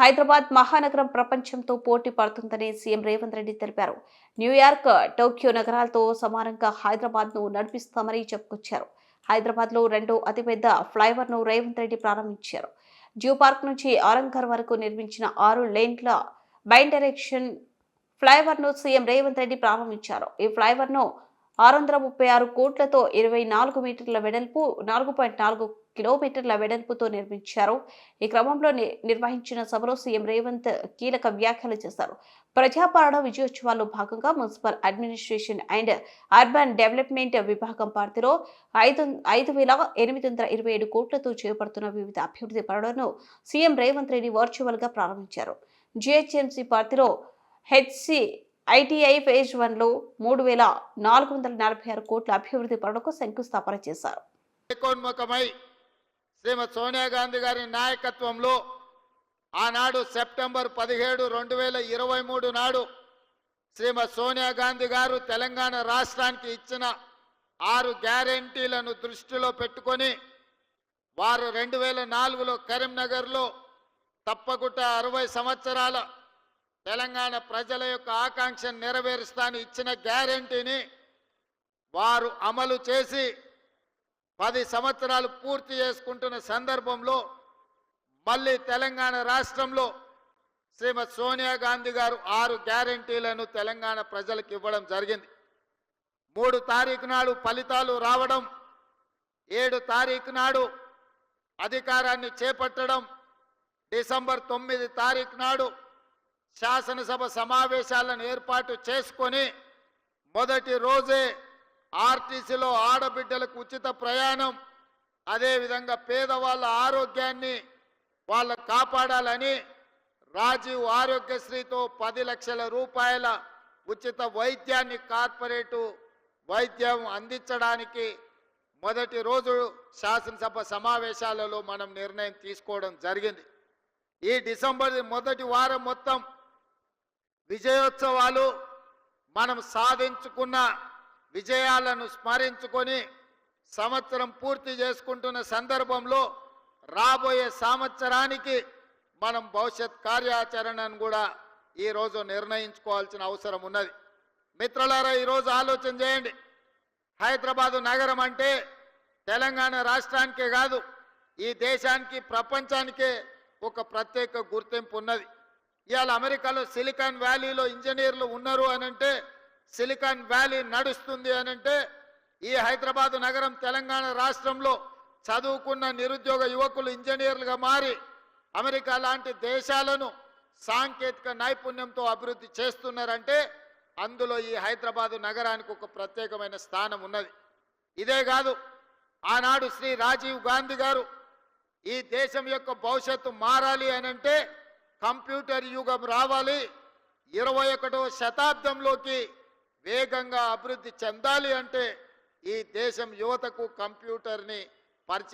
హైదరాబాద్ మహానగరం ప్రపంచంతో పోటీ పడుతుందని సీఎం రేవంత్ రెడ్డి తెలిపారు. న్యూయార్క్ టోక్యో నగరాలతో సమానంగా హైదరాబాద్ను నడిపిస్తామని చెప్పుకొచ్చారు. హైదరాబాద్లో రెండో అతిపెద్ద ఫ్లైఓవర్ను రేవంత్ రెడ్డి ప్రారంభించారు. జ్యూ పార్క్ నుంచి ఆరంకర్ వరకు నిర్మించిన ఆరు లేన్ల బైన్ డైరెక్షన్ ఫ్లైఓవర్ను సీఎం రేవంత్ రెడ్డి ప్రారంభించారు. ఈ ఫ్లైఓవర్ను ఆరు వందల ముప్పై ఆరు కోట్లతో ఇరవై నాలుగు మీటర్ల వెడల్పు నాలుగు పాయింట్ నాలుగు కిలోమీటర్ల వెడల్పుతో నిర్మించారు. ఈ క్రమంలో నిర్వహించిన సభలో సీఎం రేవంత్ కీలక వ్యాఖ్యలు చేశారు. ప్రజాపాలన విజయోత్సవాల్లో భాగంగా municipal administration and urban development విభాగం పరిధిలో ఐదు ఐదు వేల ఎనిమిది వందల ఇరవై ఏడు కోట్లతో చేపడుతున్న వివిధ అభివృద్ధి పనులను సీఎం రేవంత్ రెడ్డి వర్చువల్గా ప్రారంభించారు. జిహెచ్ఎంసీ పరిధిలో హెచ్సి ఐటీఐ ఫేజ్ వన్లో మూడు వేల నాలుగు వందల నలభై ఆరు కోట్ల అభివృద్ధి పనులకు శంకుస్థాపన చేశారు. శ్రీమతి సోనియా గాంధీ గారి నాయకత్వంలో ఆనాడు సెప్టెంబర్ పదిహేడు రెండు వేల ఇరవై మూడు నాడు శ్రీమతి సోనియా గాంధీ గారు తెలంగాణ రాష్ట్రానికి ఇచ్చిన ఆరు గ్యారంటీలను దృష్టిలో పెట్టుకొని వారు రెండు వేల నాలుగులో కరీంనగర్లో తప్పకుండా అరవై సంవత్సరాల తెలంగాణ ప్రజల యొక్క ఆకాంక్షను నెరవేరుస్తాను ఇచ్చిన గ్యారంటీని వారు అమలు చేసి పది సంవత్సరాలు పూర్తి చేసుకుంటున్న సందర్భంలో మళ్ళీ తెలంగాణ రాష్ట్రంలో శ్రీమతి సోనియా గాంధీ గారు ఆరు గ్యారంటీలను తెలంగాణ ప్రజలకు ఇవ్వడం జరిగింది. మూడు తారీఖు నాడు ఫలితాలు రావడం ఏడు తారీఖు నాడు అధికారాన్ని చేపట్టడం డిసెంబర్ తొమ్మిది తారీఖు నాడు శాసనసభ సమావేశాలను ఏర్పాటు చేసుకొని మొదటి రోజే ఆర్టీసీలో ఆడబిడ్డలకు ఉచిత ప్రయాణం అదేవిధంగా పేదవాళ్ళ ఆరోగ్యాన్ని వాళ్ళ కాపాడాలని రాజీవ్ ఆరోగ్యశ్రీతో పది లక్షల రూపాయల ఉచిత వైద్యాన్ని కార్పొరేటు వైద్యం అందించడానికి మొదటి రోజు శాసనసభ సమావేశాలలో మనం నిర్ణయం తీసుకోవడం జరిగింది. ఈ డిసెంబర్ మొదటి వారం మొత్తం విజయోత్సవాలు మనం సాధించుకున్న విజయాలను స్మరించుకొని సంవత్సరం పూర్తి చేసుకుంటున్న సందర్భంలో రాబోయే సంవత్సరానికి మనం భవిష్యత్ కార్యాచరణను కూడా ఈరోజు నిర్ణయించుకోవాల్సిన అవసరం ఉన్నది. మిత్రులారా ఈరోజు ఆలోచన చేయండి. హైదరాబాదు నగరం అంటే తెలంగాణ రాష్ట్రానికే కాదు ఈ దేశానికి ప్రపంచానికే ఒక ప్రత్యేక గుర్తింపు ఉన్నది. ఇవాళ అమెరికాలో సిలికాన్ వ్యాలీలో ఇంజనీర్లు ఉన్నారు అనంటే సిలికాన్ వ్యాలీ నడుస్తుంది అనంటే ఈ హైదరాబాదు నగరం తెలంగాణ రాష్ట్రంలో చదువుకున్న నిరుద్యోగ యువకులు ఇంజనీర్లుగా మారి అమెరికా లాంటి దేశాలను సాంకేతిక నైపుణ్యంతో అభివృద్ధి చేస్తున్నారంటే అందులో ఈ హైదరాబాదు నగరానికి ఒక ప్రత్యేకమైన స్థానం ఉన్నది. ఇదే కాదు ఆనాడు శ్రీ రాజీవ్ గాంధీ గారు ఈ దేశం యొక్క భవిష్యత్తు మారాలి అనంటే కంప్యూటర్ యుగం రావాలి. ఇరవై ఒకటవ శతాబ్దంలోకి వేగంగా అభివృద్ధి చెందాలి అంటే ఈ దేశం యువతకు కంప్యూటర్ని పరిచయం